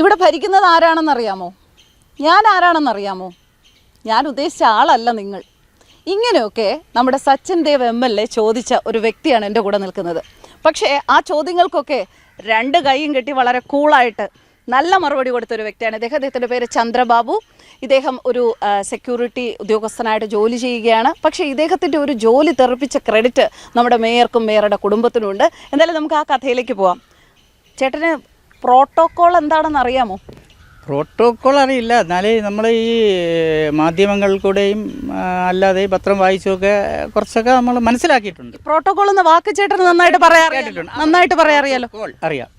ഇവിടെ ഭരിക്കുന്നത് ആരാണെന്നറിയാമോ? ഞാൻ ആരാണെന്നറിയാമോ? ഞാൻ ഉദ്ദേശിച്ച ആളല്ല നിങ്ങൾ. ഇങ്ങനെയൊക്കെ നമ്മുടെ Sachin Dev M L A ചോദിച്ച ഒരു വ്യക്തിയാണ് എന്റെ കൂടെ നിൽക്കുന്നത്. പക്ഷേ ആ ചോദ്യങ്ങൾക്കൊക്കെ രണ്ട് കൈയും കെട്ടി വളരെ കൂളായിട്ട് നല്ല മറുപടി കൊടുത്ത ഒരു വ്യക്തിയാണ് ഇദ്ദേഹം. അദ്ദേഹത്തിന്റെ പേര് ചന്ദ്രബാബു. ഇദ്ദേഹം ഒരു സെക്യൂരിറ്റി ഉദ്യോഗസ്ഥനായിട്ട് ജോലി ചെയ്യുകയാണ്. പക്ഷേ ഇദ്ദേഹത്തിന്റെ ഒരു ജോലി തെറിപ്പിച്ച ക്രെഡിറ്റ് നമ്മുടെ മേയർക്കും മേയറുടെ കുടുംബത്തിനും ഉണ്ട് എന്തായാലും നമുക്ക് ആ കഥയിലേക്ക് പോവാം. ചേട്ടന് പ്രോട്ടോക്കോൾ എന്താണെന്ന് അറിയാമോ? പ്രോട്ടോക്കോൾ അറിയില്ല. എന്നാലേ നമ്മൾ ഈ മാധ്യമങ്ങളിൽ കൂടെയും അല്ലാതെ പത്രം വായിച്ചൊക്കെ കുറച്ചൊക്കെ നമ്മൾ മനസ്സിലാക്കിയിട്ടുണ്ട്. പ്രോട്ടോകോൾ എന്ന വാക്ക് ചേട്ടൻ നന്നായിട്ട് പറയാറിയാലോ നന്നായിട്ട് പറയാറിയാലോ അറിയാം.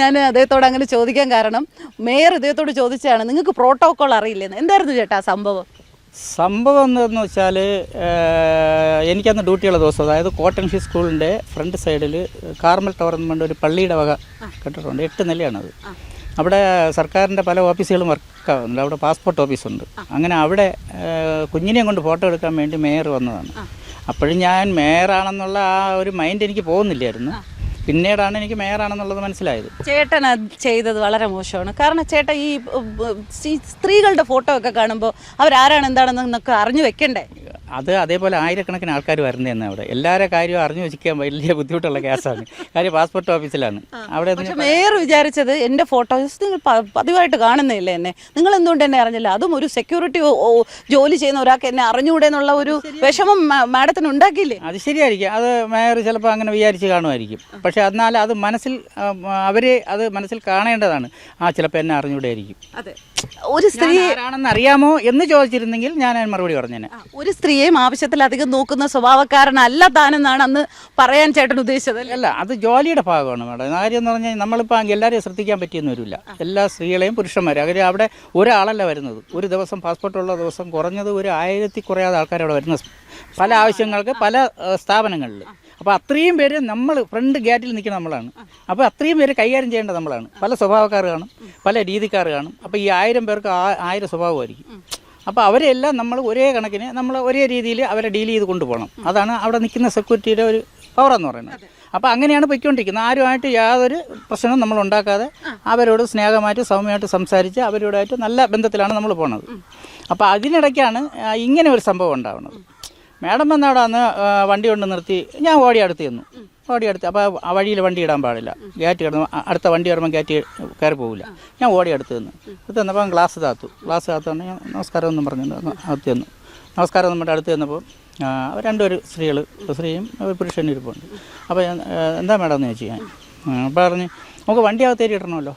ഞാൻ അദ്ദേഹത്തോട് അങ്ങനെ ചോദിക്കാൻ കാരണം മേയർ ഇദ്ദേഹത്തോട് ചോദിച്ചാണ് നിങ്ങൾക്ക് പ്രോട്ടോകോൾ അറിയില്ലെന്ന്. എന്തായിരുന്നു ചേട്ടാ സംഭവം? സംഭവം എന്താണെന്ന് വെച്ചാൽ എനിക്കന്ന് ഡ്യൂട്ടിയുള്ള ദിവസം അതായത് കോട്ടൺ ഹിൽ സ്കൂളിന്റെ ഫ്രണ്ട് സൈഡിൽ കാർമൽ ടവർ എന്ന് പറഞ്ഞ ഒരു പള്ളിയുടെ വക കെട്ടിട്ടുണ്ട്. എട്ട് നിലയാണത് അവിടെ സർക്കാരിന്റെ പല ഓഫീസുകളും വർക്ക് ആവുന്നുണ്ട് അവിടെ പാസ്പോർട്ട് ഓഫീസുണ്ട്. അങ്ങനെ അവിടെ കുഞ്ഞിനെ കുഞ്ഞിനെയും കൊണ്ട് ഫോട്ടോ എടുക്കാൻ വേണ്ടി മേയർ വന്നതാണ്. അപ്പോഴും ഞാൻ മേയറാണെന്നുള്ള ആ ഒരു മൈൻഡ് എനിക്ക് പോകുന്നില്ലായിരുന്നു. പിന്നീടാണ് എനിക്ക് മേയറാണെന്നുള്ളത് മനസ്സിലായത്. ചേട്ടൻ അത് ചെയ്തത് വളരെ മോശമാണ്. കാരണം ചേട്ടൻ ഈ സ്ത്രീകളുടെ ഫോട്ടോ ഒക്കെ കാണുമ്പോൾ അവരാരാണ് എന്താണെന്നൊക്കെ അറിഞ്ഞു വെക്കണ്ടേ? അത് അതേപോലെ ആയിരക്കണക്കിന് ആൾക്കാർ വരുന്നതെന്ന് അവിടെ. എല്ലാവരുടെ കാര്യവും അറിഞ്ഞു വെച്ചിരിക്കാൻ വലിയ ബുദ്ധിമുട്ടുള്ള കേസാണ്. കാര്യം പാസ്പോർട്ട് ഓഫീസിലാണ്. അവിടെ മേയർ വിചാരിച്ചത് എന്റെ ഫോട്ടോസ് നിങ്ങൾ പതിവായിട്ട് കാണുന്നില്ലേ എന്നെ? നിങ്ങൾ എന്തുകൊണ്ട് എന്നെ അറിഞ്ഞില്ല? അതും ഒരു സെക്യൂരിറ്റി ജോലി ചെയ്യുന്ന ഒരാൾക്ക് എന്നെ അറിഞ്ഞുകൂടെ എന്നുള്ള ഒരു വിഷമം മാഡത്തിന് ഉണ്ടാക്കിയില്ലേ? അത് ശരിയായിരിക്കും. അത് മേയർ ചിലപ്പോൾ അങ്ങനെ വിചാരിച്ച് കാണുമായിരിക്കും. പക്ഷേ എന്നാൽ അത് മനസ്സിൽ അവരെ അത് മനസ്സിൽ കാണേണ്ടതാണ്. ആ ചിലപ്പോൾ എന്നെ അറിഞ്ഞുകൂടെയായിരിക്കും അതെ. ഒരു സ്ത്രീ ആണെന്ന് ആരാണെന്ന് അറിയാമോ എന്ന് ചോദിച്ചിരുന്നെങ്കിൽ ഞാൻ മറുപടി പറഞ്ഞേനെ. ഒരു സ്ത്രീയെയും ആവശ്യത്തിലധികം നോക്കുന്ന സ്വഭാവക്കാരനല്ല താനെന്നാണ് അന്ന് പറയാൻ ചേട്ടൻ ഉദ്ദേശിച്ചത്. അല്ല അത് ജോലിയുടെ ഭാഗമാണ് മേഡം. കാര്യം എന്ന് പറഞ്ഞാൽ നമ്മളിപ്പോൾ എല്ലാവരെയും ശ്രദ്ധിക്കാൻ പറ്റിയെന്ന് വരില്ല. എല്ലാ സ്ത്രീകളെയും പുരുഷന്മാരെ. അവർ അവിടെ ഒരാളല്ല വരുന്നത്. ഒരു ദിവസം പാസ്പോർട്ടുള്ള ദിവസം കുറഞ്ഞത് ഒരു ആയിരത്തി കുറയാതെ ആൾക്കാർ അവിടെ വരുന്ന പല ആവശ്യങ്ങൾക്ക് പല സ്ഥാപനങ്ങളിൽ അപ്പോൾ അത്രയും പേര് നമ്മൾ ഫ്രണ്ട് ഗേറ്റിൽ നിൽക്കുന്ന നമ്മളാണ്. അപ്പോൾ അത്രയും പേര് കൈകാര്യം ചെയ്യേണ്ടത് നമ്മളാണ്. പല സ്വഭാവക്കാർ കാണും പല രീതിക്കാർ കാണും. അപ്പോൾ ഈ ആയിരം പേർക്ക് ആയിരം സ്വഭാവമായിരിക്കും. അപ്പോൾ അവരെല്ലാം നമ്മൾ ഒരേ കണക്കിന് നമ്മൾ ഒരേ രീതിയിൽ അവരെ ഡീൽ ചെയ്ത് കൊണ്ടുപോകണം. അതാണ് അവിടെ നിൽക്കുന്ന സെക്യൂരിറ്റിയുടെ ഒരു പവർ എന്ന് പറയുന്നത്. അപ്പോൾ അങ്ങനെയാണ് പൊയ്ക്കൊണ്ടിരിക്കുന്നത്. ആരുമായിട്ട് യാതൊരു പ്രശ്നവും നമ്മൾ ഉണ്ടാക്കാതെ അവരോട് സ്നേഹമായിട്ട് സൗമ്യമായിട്ട് സംസാരിച്ച് അവരോടായിട്ട് നല്ല ബന്ധത്തിലാണ് നമ്മൾ പോണത്. അപ്പോൾ അതിനിടയ്ക്കാണ് ഇങ്ങനെ ഒരു സംഭവം ഉണ്ടാവുന്നത്. മാഡം വന്നവിടെ അന്ന് വണ്ടി കൊണ്ട് നിർത്തി. ഞാൻ ഓടി അടുത്ത് ചെന്നു. ഓടി അടുത്ത് അപ്പോൾ ആ വഴിയിൽ വണ്ടി ഇടാൻ പാടില്ല. ഗേറ്റ് കിടന്നു അടുത്ത വണ്ടി വരുമ്പോൾ ഗേറ്റ് കയറി പോകില്ല ഞാൻ ഓടി അടുത്ത് നിന്ന് അടുത്ത് ചെന്നപ്പോൾ ഗ്ലാസ് താത്തു. ഗ്ലാസ് താത്തു ഞാൻ നമസ്കാരം ഒന്നും പറഞ്ഞു അടുത്ത് ചെന്നു. നമസ്കാരം നമ്മുടെ അടുത്ത് ചെന്നപ്പോൾ ആ, അവർ രണ്ടൊരു സ്ത്രീകൾ സ്ത്രീയും പുരുഷനും ഇരിപ്പുണ്ട്. അപ്പോൾ എന്താ മാഡം എന്ന് ചോദിച്ചു ഞാൻ. അപ്പോൾ പറഞ്ഞ് നമുക്ക് വണ്ടി അകത്തേരി ഇടണമല്ലോ.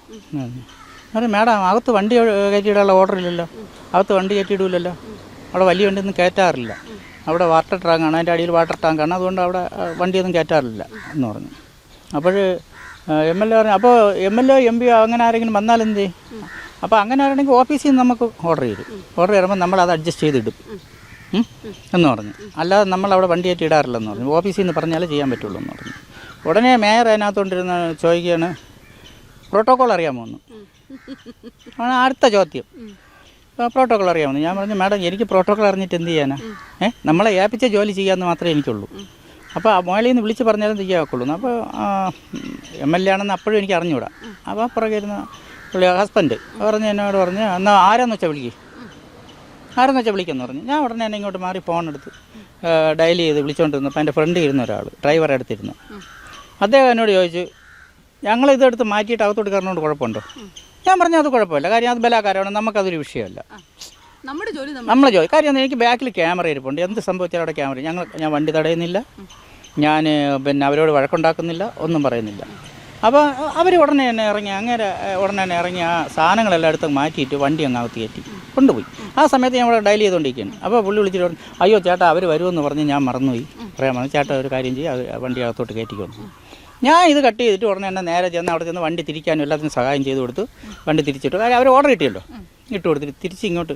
അതെ മാഡം അകത്ത് വണ്ടി കയറ്റിയിടാനുള്ള ഓർഡർ ഇല്ലല്ലോ. അകത്ത് വണ്ടി കയറ്റിയിടില്ലല്ലോ അവിടെ വലിയ വണ്ടിയൊന്നും കയറ്റാറില്ല. അവിടെ വാട്ടർ ടാങ്കാണ് അതിന്റെ അടിയിൽ വാട്ടർ ടാങ്കാണ് അതുകൊണ്ട് അവിടെ വണ്ടിയൊന്നും കയറ്റാറില്ല എന്ന് പറഞ്ഞു. അപ്പോൾ എം എൽ എ പറഞ്ഞു അപ്പോൾ M L A M P അങ്ങനെ ആരെങ്കിലും വന്നാൽ എന്ത് അപ്പോൾ അങ്ങനെ ആണെങ്കിൽ ഓഫീസിൽ നിന്ന് നമുക്ക് ഓർഡർ ചെയ്യും ഓർഡർ ചെയ്യുമ്പോൾ നമ്മൾ അത് അഡ്ജസ്റ്റ് ചെയ്തിടും? എന്ന് പറഞ്ഞു. അല്ലാതെ നമ്മൾ അവിടെ വണ്ടി കയറ്റി ഇടാറില്ലെന്ന് പറഞ്ഞു. ഓഫീസിൽ നിന്ന് പറഞ്ഞാലേ ചെയ്യാൻ പറ്റുള്ളൂ എന്ന് പറഞ്ഞു. ഉടനെ മേയർ അതിനകത്തോണ്ടിരുന്ന ചോദിക്കുകയാണ് പ്രോട്ടോകോൾ അറിയാമോ? എന്ന്. ആണ് അടുത്ത ചോദ്യം. പ്രോട്ടോകോൾ അറിയാമെന്ന് ഞാൻ പറഞ്ഞു മാഡം എനിക്ക് പ്രോട്ടോക്കോൾ അറിഞ്ഞിട്ട് എന്ത് ചെയ്യാനാ? ഏഹ് നമ്മളെ ഏൽപ്പിച്ച ജോലി ചെയ്യാമെന്ന് മാത്രമേ എനിക്കുള്ളൂ. അപ്പോൾ ആ മോളിൽ നിന്ന് വിളിച്ച് പറഞ്ഞാലും തയ്യാക്കുള്ളൂ അപ്പോൾ എം എൽ എ ആണെന്ന് അപ്പോഴും എനിക്ക് അറിഞ്ഞുകൂടാ. അപ്പോൾ പുറകെ ഇരുന്ന പുള്ളി ഹസ്ബൻഡ് പറഞ്ഞ് എന്നോട് പറഞ്ഞ് എന്നാൽ ആരാന്ന് വെച്ചാൽ വിളിക്കുക ആരെന്ന് വെച്ചാൽ വിളിക്കാമെന്ന് പറഞ്ഞു. ഞാൻ ഉടനെ തന്നെ ഇങ്ങോട്ട് മാറി ഫോൺ എടുത്ത് ഡയൽ ചെയ്ത് വിളിച്ചുകൊണ്ടിരുന്നപ്പോൾ എന്റെ ഫ്രണ്ട് ഇരുന്ന ഒരാൾ ഡ്രൈവറെ അടുത്തിരുന്നു അദ്ദേഹം എന്നോട് ചോദിച്ചു ഞങ്ങൾ ഇതെടുത്ത് മാറ്റിയിട്ട് അകത്തോട്ട് കയറണോണ്ട് കുഴപ്പമുണ്ടോ? ഞാൻ പറഞ്ഞു അത് കുഴപ്പമില്ല. കാര്യം അത് ബലാകാരമാണ് നമുക്കതൊരു വിഷയമല്ല. നമ്മുടെ ജോലി നമ്മളെ ജോലി. കാര്യം എനിക്ക് ബാക്കിൽ ക്യാമറ ഇരിപ്പുണ്ട്. എന്ത് സംഭവിച്ചാലും അവിടെ ക്യാമറ ഞങ്ങൾ ഞാൻ വണ്ടി തടയുന്നില്ല. ഞാൻ പിന്നെ അവരോട് വഴക്കുണ്ടാക്കുന്നില്ല. ഒന്നും പറയുന്നില്ല. അപ്പോൾ അവർ ഉടനെ തന്നെ ഇറങ്ങി അങ്ങനെ ഉടനെ തന്നെ ഇറങ്ങി ആ സാധനങ്ങളെല്ലാം എടുത്ത് മാറ്റിയിട്ട് വണ്ടി അങ്ങ് അകത്ത് കയറ്റി. കൊണ്ടുപോയി. ആ സമയത്ത് ഞാൻ ഇവിടെ ഡയൽ ചെയ്തുകൊണ്ടിരിക്കുകയാണ്. അപ്പോൾ പുള്ളി വിളിച്ചിട്ട് പറഞ്ഞു അയ്യോ ചേട്ടാ അവർ വരുമെന്ന് പറഞ്ഞ് ഞാൻ മറന്നുപോയി. പറയാൻ പറഞ്ഞു ചേട്ടാ ഒരു കാര്യം ചെയ്യും. അത് വണ്ടി അകത്തോട്ട് കയറ്റിക്കൊണ്ടു ഞാൻ ഇത് കട്ട് ചെയ്തിട്ട് ഉടനെ തന്നെ നേരെ ചെന്ന് അവിടെ ചെന്ന് വണ്ടി തിരിക്കാനും എല്ലാത്തിനും സഹായം ചെയ്ത് കൊടുത്തു വണ്ടി തിരിച്ചിട്ടു. കാര്യം അവർ ഓർഡർ കിട്ടിയല്ലോ. ഇട്ട് കൊടുത്തിട്ട് തിരിച്ച് ഇങ്ങോട്ട്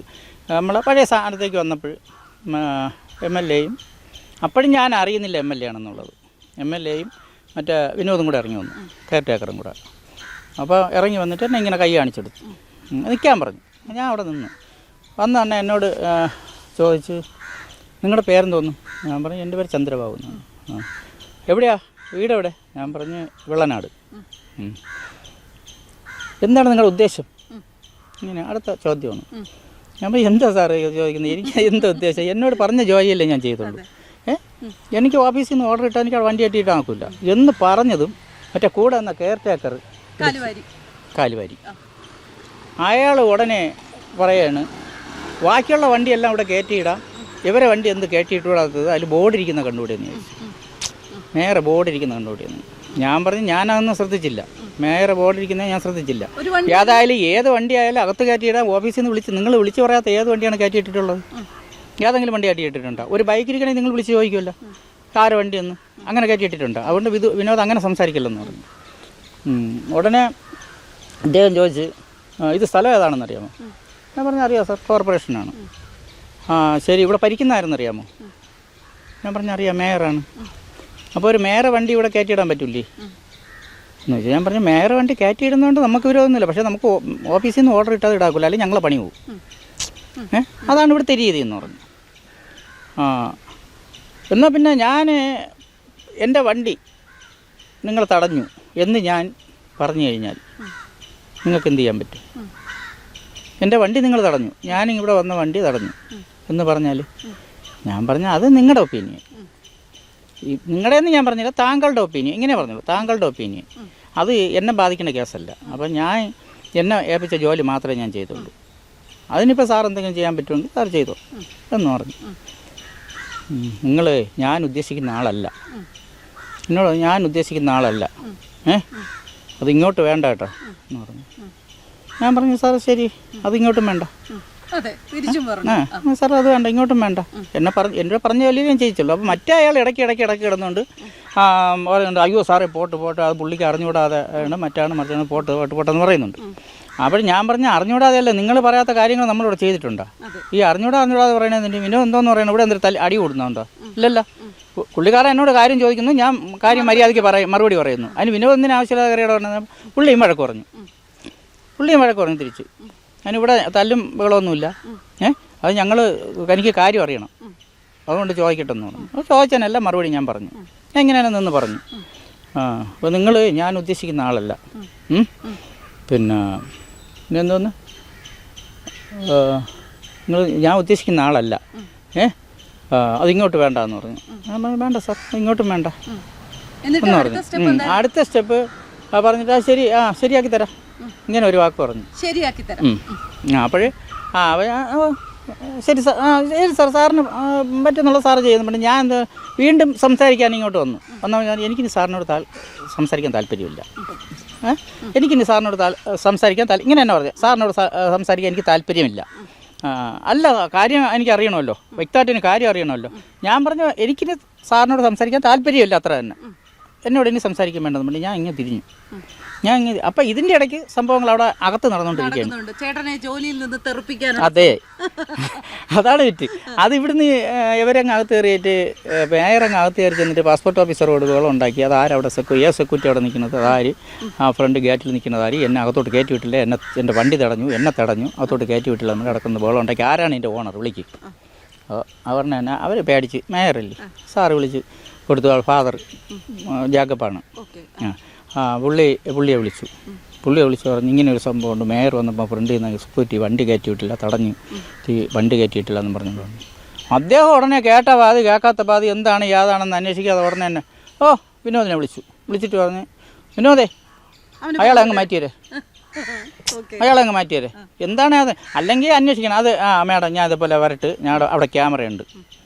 നമ്മൾ പഴയ സ്ഥാനത്തേക്ക് വന്നപ്പോൾ എം എൽ എയും അപ്പോഴും ഞാൻ അറിയുന്നില്ല എം എൽ എ ആണെന്നുള്ളത്. എം എൽ എയും മറ്റേ വിനോദും കൂടെ ഇറങ്ങി വന്നു. കെയർ ടേക്കറും കൂടെ. അപ്പോൾ ഇറങ്ങി വന്നിട്ട് എന്നെ ഇങ്ങനെ കൈ കാണിച്ചെടുത്തു. നിൽക്കാൻ പറഞ്ഞു. ഞാൻ അവിടെ നിന്നു. വന്ന് തന്നെ എന്നോട് ചോദിച്ചു നിങ്ങളുടെ പേരെന്തോന്നു? ഞാൻ പറഞ്ഞു എന്റെ പേര് ചന്ദ്രബാബു എന്നാണ്. ആ. എവിടെയാ വീട് എവിടെ ഞാൻ പറഞ്ഞ് വെള്ളനാട്. എന്താണ് നിങ്ങളുടെ ഉദ്ദേശം? ഇങ്ങനെ അടുത്ത ചോദ്യമാണ്. ഞാൻ എന്താ സാറ് ചോദിക്കുന്നത്? എനിക്ക് എന്താ ഉദ്ദേശം? എന്നോട് പറഞ്ഞ ജോലിയല്ലേ ഞാൻ ചെയ്തുള്ളൂ. ഏ? എനിക്ക് ഓഫീസിൽ നിന്ന് ഓർഡർ ഇട്ടാൽ എനിക്ക് വണ്ടി കെട്ടിയിട്ട് ആക്കില്ല എന്ന് പറഞ്ഞതും മറ്റേ കൂടെ എന്ന കെയർ ടേക്കർ കാലുവാരി. അയാൾ ഉടനെ പറയാണ് ബാക്കിയുള്ള വണ്ടിയെല്ലാം ഇവിടെ കയറ്റിയിടാം. ഇവരെ വണ്ടി എന്ത് കയറ്റിയിട്ടുകൂടാത്തത്? അതിൽ ബോർഡ് ഇരിക്കുന്ന കണ്ടുകൂടെ എന്ന് ചോദിച്ചു. മേയറെ ബോർഡിരിക്കുന്ന കണ്ടുപിടിക്കുന്നു ഞാൻ പറഞ്ഞു ഞാനതൊന്നും ശ്രദ്ധിച്ചില്ല. മേയറെ ബോർഡിരിക്കുന്നത് ഞാൻ ശ്രദ്ധിച്ചില്ല. ഏതായാലും ഏത് വണ്ടി ആയാലും അകത്ത് കയറ്റിയിടാൻ ഓഫീസിൽ നിന്ന് വിളിച്ച് നിങ്ങൾ വിളിച്ച് പറയാത്ത ഏത് വണ്ടിയാണ് കയറ്റിയിട്ടിട്ടുള്ളത്? ഏതെങ്കിലും വണ്ടി കയറ്റിയിട്ടുണ്ടോ ഒരു ബൈക്ക് ഇരിക്കണമെങ്കിൽ നിങ്ങൾ വിളിച്ച് ചോദിക്കുമല്ലോ. കാറ് വണ്ടിയൊന്നും? അങ്ങനെ കയറ്റിയിട്ടിട്ടുണ്ടോ. അതുകൊണ്ട് വിധു വിനോദ് അങ്ങനെ സംസാരിക്കില്ലെന്ന് പറഞ്ഞു. ഉടനെ അദ്ദേഹം ചോദിച്ച് ഇത് സ്ഥലം ഏതാണെന്ന് അറിയാമോ? ഞാൻ പറഞ്ഞു അറിയാം സാർ കോർപ്പറേഷനാണ് ആ ശരി ഇവിടെ പരിക്കുന്നതായിരുന്നറിയാമോ ഞാൻ പറഞ്ഞു അറിയാം മേയറാണ്. അപ്പോൾ ഒരു മേറെ വണ്ടി ഇവിടെ കയറ്റിയിടാൻ പറ്റില്ലേ എന്ന് വെച്ചാൽ ഞാൻ പറഞ്ഞു മേറെ വണ്ടി കയറ്റിയിടുന്നതുകൊണ്ട് നമുക്ക് വിരോധമൊന്നുമില്ല. പക്ഷേ നമുക്ക് ഓഫീസിൽ നിന്ന് ഓർഡർ ഇട്ടത് ഇടാക്കില്ല അല്ലെങ്കിൽ ഞങ്ങളെ പണി പോകും ഏഹ് അതാണ് ഇവിടെ രീതി എന്ന് പറഞ്ഞു. ആ. എന്നാൽ പിന്നെ ഞാൻ എന്റെ വണ്ടി നിങ്ങൾ തടഞ്ഞു എന്ന് ഞാൻ പറഞ്ഞു കഴിഞ്ഞാൽ നിങ്ങൾക്ക് എന്ത് ചെയ്യാൻ പറ്റും? എന്റെ വണ്ടി നിങ്ങൾ തടഞ്ഞു. ഞാൻ ഇവിടെ വന്ന വണ്ടി തടഞ്ഞു. എന്ന് പറഞ്ഞാൽ ഞാൻ പറഞ്ഞ അത് നിങ്ങളുടെ ഒപ്പീനിയൻ ഈ നിങ്ങളുടെയെന്ന് ഞാൻ പറഞ്ഞില്ല താങ്കളുടെ ഒപ്പീനിയൻ ഇങ്ങനെ പറഞ്ഞുള്ളൂ താങ്കളുടെ ഒപ്പീനിയൻ അത് എന്നെ ബാധിക്കുന്ന കേസല്ല. അപ്പോൾ ഞാൻ എന്നെ ഏൽപ്പിച്ച ജോലി മാത്രമേ ഞാൻ ചെയ്തുള്ളൂ. അതിനിപ്പോൾ സാർ എന്തെങ്കിലും ചെയ്യാൻ പറ്റുമെങ്കിൽ സാർ ചെയ്തോ എന്ന് പറഞ്ഞു. നിങ്ങൾ ഞാൻ ഉദ്ദേശിക്കുന്ന ആളല്ല. എന്നോട് ഞാൻ ഉദ്ദേശിക്കുന്ന ആളല്ല. ഏ? അത് ഇങ്ങോട്ട് വേണ്ട കേട്ടോ എന്ന് പറഞ്ഞു. ഞാൻ പറഞ്ഞു സാർ ശരി. അത് ഇങ്ങോട്ടും വേണ്ട. സാർ അത് വേണ്ട ഇങ്ങോട്ടും വേണ്ട. എന്നെ പറഞ്ഞ എന്നോട് പറഞ്ഞ ജോലി ഞാൻ ചെയ്യിച്ചുള്ളൂ. അപ്പോൾ മറ്റേ അയാൾ ഇടയ്ക്ക് ഇടയ്ക്ക് ഇടയ്ക്ക് കിടന്നുകൊണ്ട് പറയുന്നുണ്ട് അയ്യോ സാറേ പോട്ട് പോട്ട് അത് പുള്ളിക്ക് അറിഞ്ഞുകൂടാതെ ആണ് മറ്റാണ് മറ്റാണ് പോട്ട് പോട്ട് പോട്ടെന്ന് പറയുന്നുണ്ട്. അപ്പോൾ ഞാൻ പറഞ്ഞ അറിഞ്ഞുകൂടാതെയല്ല നിങ്ങൾ പറയാത്ത കാര്യങ്ങൾ നമ്മളിവിടെ ചെയ്തിട്ടുണ്ടോ? ഈ അറിഞ്ഞൂടാ അറിഞ്ഞൂടാതെ പറയണതിന്റെ വിനോ എന്തോന്ന് പറയണത് ഇവിടെ എന്തൊരു അടി കൂടുന്നുണ്ടോ ഇല്ലല്ലോ. പുള്ളിക്കാരൻ എന്നോട് കാര്യം ചോദിക്കുന്നു ഞാൻ കാര്യം മര്യാദയ്ക്ക് പറയും മറുപടി പറയുന്നു. അതിന് വിനോദത്തിന് ആവശ്യമില്ലാത്ത കാര്യമാണ് പറഞ്ഞത്? പുള്ളിയും വഴക്ക് പറഞ്ഞു. പുള്ളിയും വഴക്ക് പറഞ്ഞു തിരിച്ച്. അതിനിവിടെ തല്ലും ബഹളമൊന്നുമില്ല. ഏ? അത് ഞങ്ങൾ എനിക്ക് കാര്യം അറിയണം. അതുകൊണ്ട് ചോദിക്കട്ടെ എന്ന് പറഞ്ഞു ചോദിച്ചതിനല്ല മറുപടി ഞാൻ പറഞ്ഞു. ഞാൻ എങ്ങനെയാണെന്ന് നിന്ന് പറഞ്ഞു? ആ അപ്പോൾ നിങ്ങൾ ഞാൻ ഉദ്ദേശിക്കുന്ന ആളല്ല. പിന്നെ പിന്നെ എന്തോന്ന്? നിങ്ങൾ ഞാൻ ഉദ്ദേശിക്കുന്ന ആളല്ല. ഏ? ആ, അതിങ്ങോട്ട് വേണ്ട എന്ന് പറഞ്ഞു വേണ്ട സാർ ഇങ്ങോട്ടും വേണ്ട. എന്ന് പറഞ്ഞു. അടുത്ത സ്റ്റെപ്പ് പറഞ്ഞിട്ട് ആ ശരി ആ ശരിയാക്കി തരാം. ഇങ്ങനെ ഒരു വാക്ക് പറഞ്ഞു. ശരിയാക്കി തരാം അപ്പോഴേ ആ ശരി സാർ ആ ശരി സാർ സാറിന് പറ്റുന്നുള്ള സാർ ചെയ്യുന്നു. പിന്നെ ഞാൻ എന്താ വീണ്ടും സംസാരിക്കാൻ ഇങ്ങോട്ട് വന്നു. വന്നാൽ ഞാൻ എനിക്കിനി സാറിനോട് താൽ സംസാരിക്കാൻ താല്പര്യമില്ല? എനിക്കിനി സാറിനോട് താൽ സംസാരിക്കാൻ താൽ ഇങ്ങനെ തന്നെ പറഞ്ഞു. സാറിനോട് സംസാരിക്കാൻ എനിക്ക് താല്പര്യമില്ല. അല്ല കാര്യം എനിക്ക് അറിയണമല്ലോ. വ്യക്തമായിട്ട് എനിക്ക് കാര്യം അറിയണമല്ലോ. ഞാൻ പറഞ്ഞു എനിക്കിനി സാറിനോട് സംസാരിക്കാൻ താല്പര്യമില്ല അത്ര തന്നെ. എന്നോട് ഇനി സംസാരിക്കാൻ പറഞ്ഞു ഞാൻ ഇങ്ങനെ തിരിഞ്ഞു. ഞാൻ അപ്പൊ ഇതിന്റെ ഇടയ്ക്ക് സംഭവങ്ങൾ അവിടെ അകത്ത് നടന്നുകൊണ്ടിരിക്കുകയാണ്. ചേട്ടനെ ജോലിയിൽ നിന്ന് തെറിപ്പിക്കാൻ അതെ. അതാണ് വിറ്റ് അത് ഇവിടുന്ന് ഇവരങ്ങ് അകത്ത് കയറിയിട്ട് മേയറങ്ങ് അകത്ത് കയറി ചെന്നിട്ട് പാസ്പോർട്ട് ഓഫീസറോട് ബഹളം ഉണ്ടാക്കി. അത് ആരവിടെ സെക്യൂ ഏ സെക്യൂരിറ്റി അവിടെ നിൽക്കുന്നത്? അതാര് ആ ഫ്രണ്ട് ഗേറ്റിൽ നിൽക്കുന്നത് ആര്? എന്നെ അകത്തോട്ട് കയറ്റി വിട്ടില്ല. എന്നെ എന്റെ വണ്ടി തടഞ്ഞു. എന്നെ തടഞ്ഞു. അകത്തോട്ട് കയറ്റി വിട്ടില്ല എന്ന് കിടക്കുന്ന ബഹളം ഉണ്ടാക്കി. ആരാണ് എന്റെ ഓണർ? വിളിക്കും. അവരുടെ തന്നെ അവർ പേടിച്ച് മേയറല്ലേ? സാറ് വിളിച്ച് കൊടുത്തു. ഫാദർ ജാക്കപ്പാണ്. ആ. ആ പുള്ളി പുള്ളിയെ വിളിച്ചു. പുള്ളിയെ വിളിച്ച് പറഞ്ഞു ഇങ്ങനെ ഒരു സംഭവം ഉണ്ട്. മേയർ വന്നപ്പോൾ ഫ്രണ്ടിൽ നിന്ന് സ്കൂട്ടി വണ്ടി കയറ്റി വിട്ടില്ല തടഞ്ഞു ഈ വണ്ടി കയറ്റിയിട്ടില്ല എന്ന് പറഞ്ഞു അദ്ദേഹം ഉടനെ കേട്ട പാതി കേൾക്കാത്ത പാതി എന്താണ് യാതാണെന്ന് അന്വേഷിക്കാതെ ഉടനെ തന്നെ ഓ വിനോദിനെ വിളിച്ചു. വിളിച്ചിട്ട് പറഞ്ഞു വിനോദേ അയാളെ അങ്ങ് മാറ്റിയരെ. അയാളെ അങ്ങ് മാറ്റിയരെ. എന്താണ് അത്? അല്ലെങ്കിൽ അന്വേഷിക്കണം. അത് ആ മേഡം ഞാൻ ഇതേപോലെ വരട്ട്. ഞാൻ അവിടെ- ക്യാമറ ക്യാമറയുണ്ട്. ഏ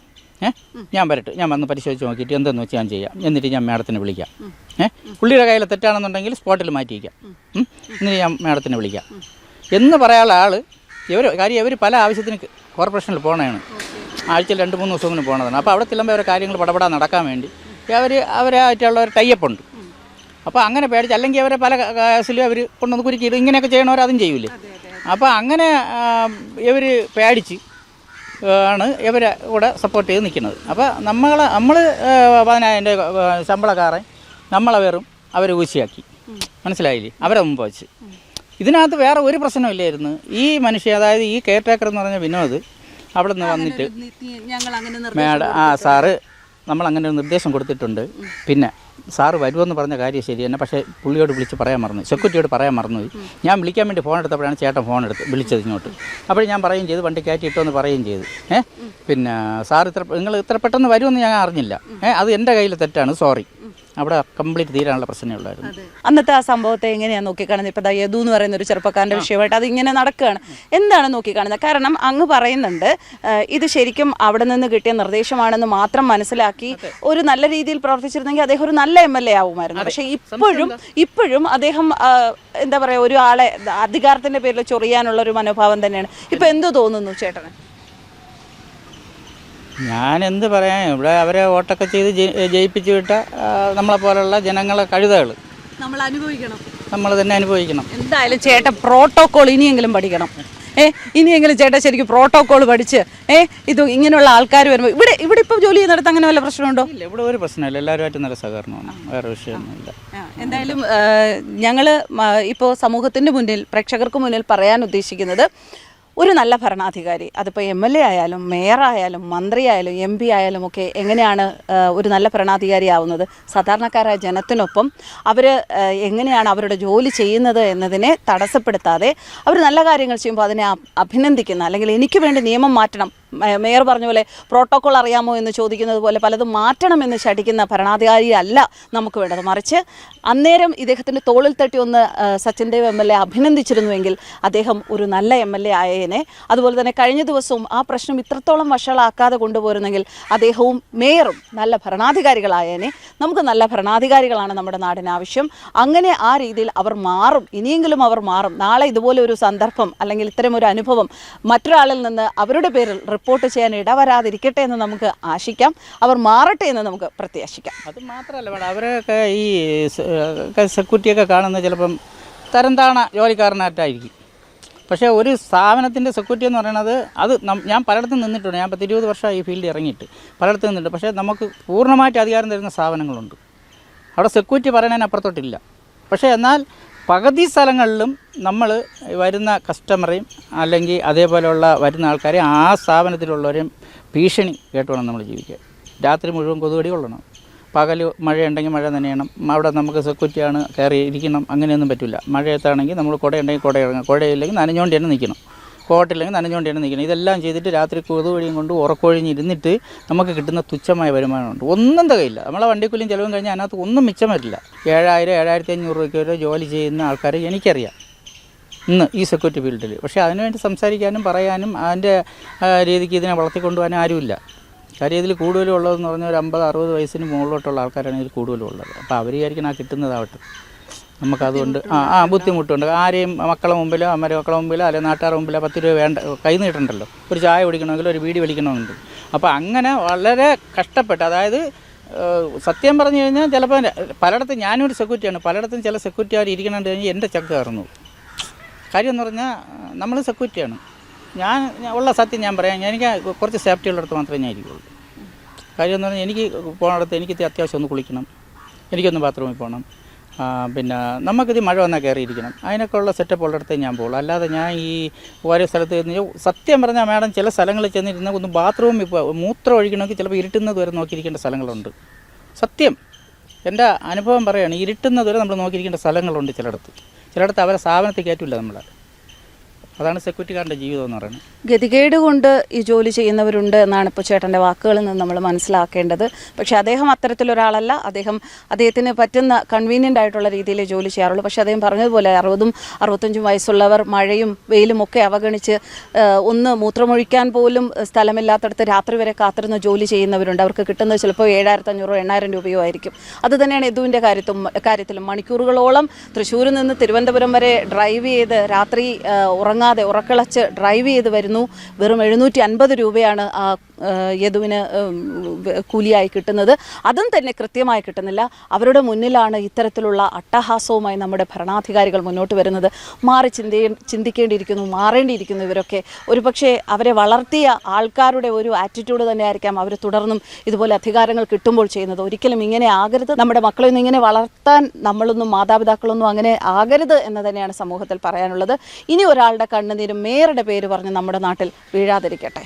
ഞാൻ വരട്ടെ. ഞാൻ വന്ന് പരിശോധിച്ച് നോക്കിയിട്ട് എന്തെന്ന് വെച്ച് ഞാൻ ചെയ്യാം. എന്നിട്ട് ഞാൻ മാഡത്തിനെ വിളിക്കാം. ഏഹ് പുള്ളിയുടെ കയ്യിൽ തെറ്റാണെന്നുണ്ടെങ്കിൽ സ്പോട്ടിൽ മാറ്റി വയ്ക്കാം എന്നിട്ട് ഞാൻ മാഡത്തിനെ വിളിക്കാം. എന്ന് പറയാനുള്ള ആൾ ഇവർ കാര്യം ഇവർ പല ആവശ്യത്തിന് കോർപ്പറേഷനിൽ പോകണതാണ് ആഴ്ചയിൽ രണ്ട് മൂന്ന് ദിവസം ഇങ്ങനെ പോകണതാണ് അപ്പോൾ അവിടെ ചെല്ലുമ്പോൾ അവരെ കാര്യങ്ങൾ പടപടാ നടക്കാൻ വേണ്ടി അവർ അവരായിട്ടുള്ള ഒരു ടൈപ്പ് ഉണ്ട്. അപ്പോൾ അങ്ങനെ പേടിച്ച് അല്ലെങ്കിൽ അവരെ പല കേസിലും അവർ കൊണ്ടുവന്ന് കുരുക്കിയിട്ട് ഇങ്ങനെയൊക്കെ ചെയ്യണവർ അതും ചെയ്യൂലേ. അപ്പോൾ അങ്ങനെ ഇവർ പേടിച്ച് ആണ് ഇവരെ കൂടെ സപ്പോർട്ട് ചെയ്ത് നിൽക്കുന്നത്. അപ്പോൾ നമ്മൾ നമ്മൾ പതിനായിരം രൂപ ശമ്പളക്കാരെ നമ്മളെ വെറും അവരെ ഊശിയാക്കി. മനസ്സിലായില്ലേ? അവരെ മുമ്പ് വെച്ച്. ഇതിനകത്ത് വേറെ ഒരു പ്രശ്നമില്ലായിരുന്നു ഈ മനുഷ്യ അതായത് ഈ കെയർ ടേക്കർ എന്ന് പറഞ്ഞ വിനോദ് അവിടെ നിന്ന് വന്നിട്ട് മേഡം ആ സാറ് നമ്മൾ അങ്ങനെ ഒരു നിർദ്ദേശം കൊടുത്തിട്ടുണ്ട്. പിന്നെ സാറ് വരുമെന്ന് പറഞ്ഞ കാര്യം ശരി. തന്നെ പക്ഷേ പുള്ളിയോട് വിളിച്ച് പറയാൻ മറന്നു. സെക്യൂരിറ്റിയോട് പറയാൻ മറന്നു. ഞാൻ വിളിക്കാൻ വേണ്ടി ഫോൺ എടുത്തപ്പോഴാണ് ചേട്ടൻ ഫോൺ എടുത്ത് വിളിച്ചത് ഇങ്ങോട്ട്. അപ്പോഴും ഞാൻ പറയുകയും ചെയ്തു വണ്ടി കയറ്റി ഇട്ടോ എന്ന് പറയുകയും ചെയ്തു. ഏ? പിന്നെ സാർ ഇത്ര നിങ്ങൾ ഇത്ര പെട്ടെന്ന് വരുമെന്ന് ഞാൻ അറിഞ്ഞില്ല. ഏ? അത് എന്റെ കയ്യിൽ തെറ്റാണ്. സോറി. അവിടെ കംപ്ലീറ്റ് തീരാനുള്ള പ്രശ്നമേ ഉള്ളായിരുന്നു. അന്നത്തെ ആ സംഭവത്തെ എങ്ങനെയാണ് നോക്കിക്കാണുന്നത്? ഇപ്പം യദു എന്ന് പറയുന്ന ഒരു ചെറുപ്പക്കാരന്റെ വിഷയമായിട്ട് അത് ഇങ്ങനെ നടക്കുകയാണ് എന്താണ് നോക്കിക്കാണുന്നത്? കാരണം അങ്ങ് പറയുന്നുണ്ട് ഇത് ശരിക്കും അവിടെ നിന്ന് കിട്ടിയ നിർദ്ദേശമാണെന്ന് മാത്രം മനസ്സിലാക്കി ഒരു നല്ല രീതിയിൽ പ്രവർത്തിച്ചിരുന്നെങ്കിൽ അദ്ദേഹം ഒരു നല്ല എം എൽ എ ആവുമായിരുന്നു. പക്ഷെ ഇപ്പോഴും ഇപ്പോഴും അദ്ദേഹം എന്താ പറയുക ഒരു ആളെ അധികാരത്തിന്റെ പേരിൽ ചൊറിയാനുള്ള ഒരു മനോഭാവം തന്നെയാണ്. ഇപ്പം എന്തു തോന്നുന്നു ചേട്ടന്? ഞാൻ എന്ത് പറയാൻ ഇവിടെ അവരെ വോട്ടൊക്കെ ചെയ്ത് ജയിപ്പിച്ചു വിട്ട നമ്മളെ പോലുള്ള ജനങ്ങളെ കഴുതകൾ നമ്മൾ അനുഭവിക്കണം. നമ്മൾ തന്നെ അനുഭവിക്കണം. എന്തായാലും ചേട്ട പ്രോട്ടോകോൾ ഇനിയെങ്കിലും പഠിക്കണം. ഏ ഇനിയെങ്കിലും ചേട്ടൻ ശരിക്കും പ്രോട്ടോകോൾ പഠിച്ച് ഏ ഇത് ഇങ്ങനെയുള്ള ആൾക്കാർ വരുമ്പോൾ ഇവിടെ ഇവിടെ ഇപ്പം ജോലി ചെയ്യുന്നിടത്ത് അങ്ങനെ വല്ല പ്രശ്നമുണ്ടോ? ഇല്ല ഇവിടെ ഒരു പ്രശ്നമില്ല. എല്ലാവരുമായിട്ട് നല്ല സഹകരണമാണ്. വേറെ വിഷയമൊന്നുമില്ല. എന്തായാലും ഞങ്ങൾ ഇപ്പോൾ സമൂഹത്തിന്റെ മുന്നിൽ പ്രേക്ഷകർക്ക് മുന്നിൽ പറയാൻ ഉദ്ദേശിക്കുന്നത് ഒരു നല്ല ഭരണാധികാരി അതിപ്പോൾ എം എൽ എ ആയാലും മേയറായാലും മന്ത്രിയായാലും എം പി ആയാലും ഒക്കെ എങ്ങനെയാണ് ഒരു നല്ല ഭരണാധികാരി ആവുന്നത്? സാധാരണക്കാരായ ജനത്തിനൊപ്പം അവർ എങ്ങനെയാണ് അവരുടെ ജോലി ചെയ്യുന്നത് എന്നതിനെ തടസ്സപ്പെടുത്താതെ അവർ നല്ല കാര്യങ്ങൾ ചെയ്യുമ്പോൾ അതിനെ അഭിനന്ദിക്കുന്ന അല്ലെങ്കിൽ എനിക്ക് വേണ്ടി നിയമം മാറ്റണം മേയർ പറഞ്ഞ പോലെ പ്രോട്ടോകോൾ അറിയാമോ എന്ന് ചോദിക്കുന്നത് പോലെ പലതും മാറ്റണമെന്ന് ശഠിക്കുന്ന ഭരണാധികാരിയല്ല നമുക്ക് വേണ്ടത്. മറിച്ച് അന്നേരം ഇദ്ദേഹത്തിന്റെ തോളിൽ തട്ടി ഒന്ന് Sachin Dev M L A അഭിനന്ദിച്ചിരുന്നുവെങ്കിൽ അദ്ദേഹം ഒരു നല്ല എം എൽ എ ആയേനെ. അതുപോലെ തന്നെ കഴിഞ്ഞ ദിവസവും ആ പ്രശ്നം ഇത്രത്തോളം വഷളാക്കാതെ കൊണ്ടുപോരുന്നെങ്കിൽ അദ്ദേഹവും മേയറും നല്ല ഭരണാധികാരികളായേനെ. നമുക്ക് നല്ല ഭരണാധികാരികളാണ് നമ്മുടെ നാടിന് ആവശ്യം. അങ്ങനെ ആ രീതിയിൽ അവർ മാറും. ഇനിയെങ്കിലും അവർ മാറും. നാളെ ഇതുപോലെ ഒരു സന്ദർഭം അല്ലെങ്കിൽ ഇത്തരം ഒരു അനുഭവം മറ്റൊരാളിൽ നിന്ന് അവരുടെ പേരിൽ റിപ്പോർട്ട് ചെയ്യാൻ ഇടവരാതിരിക്കട്ടെ എന്ന് നമുക്ക് ആശിക്കാം. അവർ മാറട്ടെ എന്ന് നമുക്ക് പ്രത്യാശിക്കാം. അത് മാത്രമല്ല മേഡം അവരൊക്കെ ഈ സെക്യൂരിറ്റിയൊക്കെ കാണുന്ന ചിലപ്പം തരംതാണ ജോലിക്കാരനായിട്ടായിരിക്കും. പക്ഷേ ഒരു സ്ഥാപനത്തിന്റെ സെക്യൂരിറ്റി എന്ന് പറയുന്നത് അത് ഞാൻ പലയിടത്തും നിന്നിട്ടുണ്ട്. ഞാൻ പത്ത് ഇരുപത് വർഷം ഈ ഫീൽഡിൽ ഇറങ്ങിയിട്ട് പലയിടത്തും നിന്നിട്ടുണ്ട്. പക്ഷേ നമുക്ക് പൂർണമായിട്ട് അധികാരം തരുന്ന സ്ഥാപനങ്ങളുണ്ട്. അവിടെ സെക്യൂരിറ്റി പറയുന്നതിന് അപ്പുറത്തോട്ടില്ല പക്ഷേ എന്നാൽ പകുതി സ്ഥലങ്ങളിലും നമ്മൾ വരുന്ന കസ്റ്റമറെയും അല്ലെങ്കിൽ അതേപോലെയുള്ള വരുന്ന ആൾക്കാരെ ആ സ്ഥാപനത്തിലുള്ളവരെയും ഭീഷണി കേട്ട് വേണം നമ്മൾ ജീവിക്കുക. രാത്രി മുഴുവൻ കൊതുകടി കൊള്ളണം. പകൽ മഴയുണ്ടെങ്കിൽ മഴ നനയണം. അവിടെ നമുക്ക് സെക്യൂരിറ്റിയാണ് കയറി ഇരിക്കണം അങ്ങനെയൊന്നും പറ്റില്ല. മഴയത്താണെങ്കിൽ നമ്മൾ കുടയുണ്ടെങ്കിൽ കുട ഇറങ്ങണം കുടയില്ലെങ്കിൽ നനഞ്ഞുകൊണ്ട് തന്നെ നിൽക്കണം. കോട്ടില്ലെങ്കിൽ നനഞ്ഞുകൊണ്ട് നിൽക്കുന്നത്. ഇതെല്ലാം ചെയ്തിട്ട് രാത്രി കൊതുവഴിയും കൊണ്ട് ഉറക്കൊഴിഞ്ഞിരുന്നിട്ട് നമുക്ക് കിട്ടുന്ന തുച്ഛമായ വരുമാനമുണ്ട്. ഒന്നും തികയില്ല. നമ്മളെ വണ്ടിക്കൂലിയും ചിലവും കഴിഞ്ഞാൽ അതിനകത്ത് ഒന്നും മിച്ചം വരില്ല. ഏഴായിരം ഏഴായിരത്തി അഞ്ഞൂറ് രൂപയ്ക്ക് വരെ ജോലി ചെയ്യുന്ന ആൾക്കാരെ എനിക്കറിയാം. ഇന്ന് ഈ സെക്യൂരിറ്റി ഫീൽഡിൽ പക്ഷേ അതിനുവേണ്ടി സംസാരിക്കാനും പറയാനും അതിന്റെ രീതിക്ക് ഇതിനെ വളർത്തിക്കൊണ്ടുപോകാനും ആരുമില്ല. കാര്യം ഇതിൽ കൂടുതലും ഉള്ളതെന്ന് പറഞ്ഞാൽ ഒരു അമ്പത് അറുപത് വയസ്സിന് മുകളിലോട്ടുള്ള ആൾക്കാരാണ് ഇതിൽ കൂടുതലും ഉള്ളത് അപ്പോൾ അവർ ആ കിട്ടുന്നതാവട്ടെ. നമുക്കതുകൊണ്ട് ആ ആ ബുദ്ധിമുട്ടുണ്ട്. ആരെയും മക്കളെ മുമ്പിലോ അമ്മരെ മക്കളെ മുമ്പിലോ അല്ലെങ്കിൽ നാട്ടുകാരുടെ മുമ്പിലോ പത്ത് രൂപ വേണ്ട കൈ നീട്ടണ്ടല്ലോ. ഒരു ചായ കുടിക്കണമെങ്കിൽ ഒരു വീട് വലിക്കണമെന്നുണ്ട് അപ്പോൾ അങ്ങനെ വളരെ കഷ്ടപ്പെട്ട് അതായത് സത്യം പറഞ്ഞു കഴിഞ്ഞാൽ ചിലപ്പോൾ പലയിടത്തും ഒരു സെക്യൂരിറ്റിയാണ് പലയിടത്തും ചില സെക്യൂരിറ്റി അവർ ഇരിക്കണമെന്ന് കഴിഞ്ഞാൽ എന്റെ ചക്ക കയറുന്നു കാര്യം എന്ന് പറഞ്ഞാൽ നമ്മൾ സെക്യൂരിറ്റിയാണ് ഞാൻ ഉള്ള സത്യം ഞാൻ പറയാം. എനിക്ക് കുറച്ച് സേഫ്റ്റി ഉള്ളിടത്ത് മാത്രമേ ഞാൻ ഇരിക്കുള്ളൂ. കാര്യം എന്ന് പറഞ്ഞാൽ എനിക്ക് പോകണ എനിക്ക് അത്യാവശ്യം ഒന്ന് കുളിക്കണം. എനിക്കൊന്ന് ബാത്റൂമിൽ പോകണം പിന്നെ നമുക്കിത് മഴ വന്നാൽ കയറിയിരിക്കണം. അതിനൊക്കെ ഉള്ള സെറ്റപ്പ് ഉള്ളിടത്തേ ഞാൻ പോകുള്ളൂ. അല്ലാതെ ഞാൻ ഈ ഓരോ സ്ഥലത്ത് ചെന്ന് സത്യം പറഞ്ഞാൽ മാഡം ചില സ്ഥലങ്ങളിൽ ചെന്നിരുന്ന ഒന്ന് ബാത്റൂം ഇപ്പോൾ മൂത്രം ഒഴിക്കണമെങ്കിൽ ചിലപ്പോൾ ഇരുട്ടുന്നത് വരെ നോക്കിയിരിക്കേണ്ട സ്ഥലങ്ങളുണ്ട്. സത്യം. എന്റെ അനുഭവം പറയുകയാണ് ഇരുട്ടുന്നത് വരെ നമ്മൾ നോക്കിയിരിക്കേണ്ട സ്ഥലങ്ങളുണ്ട് ചിലയിടത്ത്. ചിലയിടത്ത് അവരെ സ്ഥാപനത്തിൽ കയറ്റില്ല നമ്മളെ. അതാണ് സെക്യൂരിറ്റിക്കാരന്റെ ജീവിതം എന്ന് പറയുന്നത്. ഗതികേട് കൊണ്ട് ഈ ജോലി ചെയ്യുന്നവരുണ്ട് എന്നാണ് ഇപ്പോൾ ചേട്ടന്റെ വാക്കുകളിൽ നിന്ന് നമ്മൾ മനസ്സിലാക്കേണ്ടത്. പക്ഷേ അദ്ദേഹം അത്തരത്തിലൊരാളല്ല. അദ്ദേഹം അദ്ദേഹത്തിന് പറ്റുന്ന കൺവീനിയന്റ് ആയിട്ടുള്ള രീതിയിൽ ജോലി ചെയ്യാറുള്ളൂ. പക്ഷേ അദ്ദേഹം പറഞ്ഞതുപോലെ അറുപതും അറുപത്തഞ്ചും വയസ്സുള്ളവർ മഴയും വെയിലും ഒക്കെ അവഗണിച്ച് ഒന്ന് മൂത്രമൊഴിക്കാൻ പോലും സ്ഥലമില്ലാത്തടത്ത് രാത്രി വരെ കാത്തിരുന്ന് ജോലി ചെയ്യുന്നവരുണ്ട്. അവർക്ക് കിട്ടുന്നത് ചിലപ്പോൾ ഏഴായിരത്തി അഞ്ഞൂറോ എണ്ണായിരം രൂപയോ ആയിരിക്കും. അത് തന്നെയാണ് യദുവിന്റെ കാര്യത്തും കാര്യത്തിലും. മണിക്കൂറുകളോളം തൃശ്ശൂരിൽ നിന്ന് തിരുവനന്തപുരം വരെ ഡ്രൈവ് ചെയ്ത് രാത്രി ആ, ഉറങ്ങാതെ ഉറക്കളച്ച് ഡ്രൈവ് ചെയ്ത് വരുന്നു. വെറും എഴുന്നൂറ്റി അൻപത് രൂപയാണ് ആ യദുവിന് കൂലിയായി കിട്ടുന്നത്. അതും തന്നെ കൃത്യമായി കിട്ടുന്നില്ല. അവരുടെ മുന്നിലാണ് ഇത്തരത്തിലുള്ള അട്ടഹാസവുമായി നമ്മുടെ ഭരണാധികാരികൾ മുന്നോട്ട് വരുന്നത്. മാറി ചിന്തി ചിന്തിക്കേണ്ടിയിരിക്കുന്നു മാറേണ്ടിയിരിക്കുന്നു ഇവരൊക്കെ. ഒരുപക്ഷെ അവരെ വളർത്തിയ ആൾക്കാരുടെ ഒരു ആറ്റിറ്റ്യൂഡ് തന്നെ ആയിരിക്കാം അവർ തുടർന്നും ഇതുപോലെ അധികാരങ്ങൾ കിട്ടുമ്പോൾ ചെയ്യുന്നത്. ഒരിക്കലും ഇങ്ങനെ ആകരുത്. നമ്മുടെ മക്കളൊന്നും ഇങ്ങനെ വളർത്താൻ നമ്മളൊന്നും മാതാപിതാക്കളൊന്നും അങ്ങനെ ആകരുത് എന്ന് തന്നെയാണ് സമൂഹത്തിൽ പറയാനുള്ളത്. ഇനി ഒരാളുടെ കണ്ണുനീരും മേയറുടെ പേര് പറഞ്ഞ് നമ്മുടെ നാട്ടിൽ വീഴാതിരിക്കട്ടെ.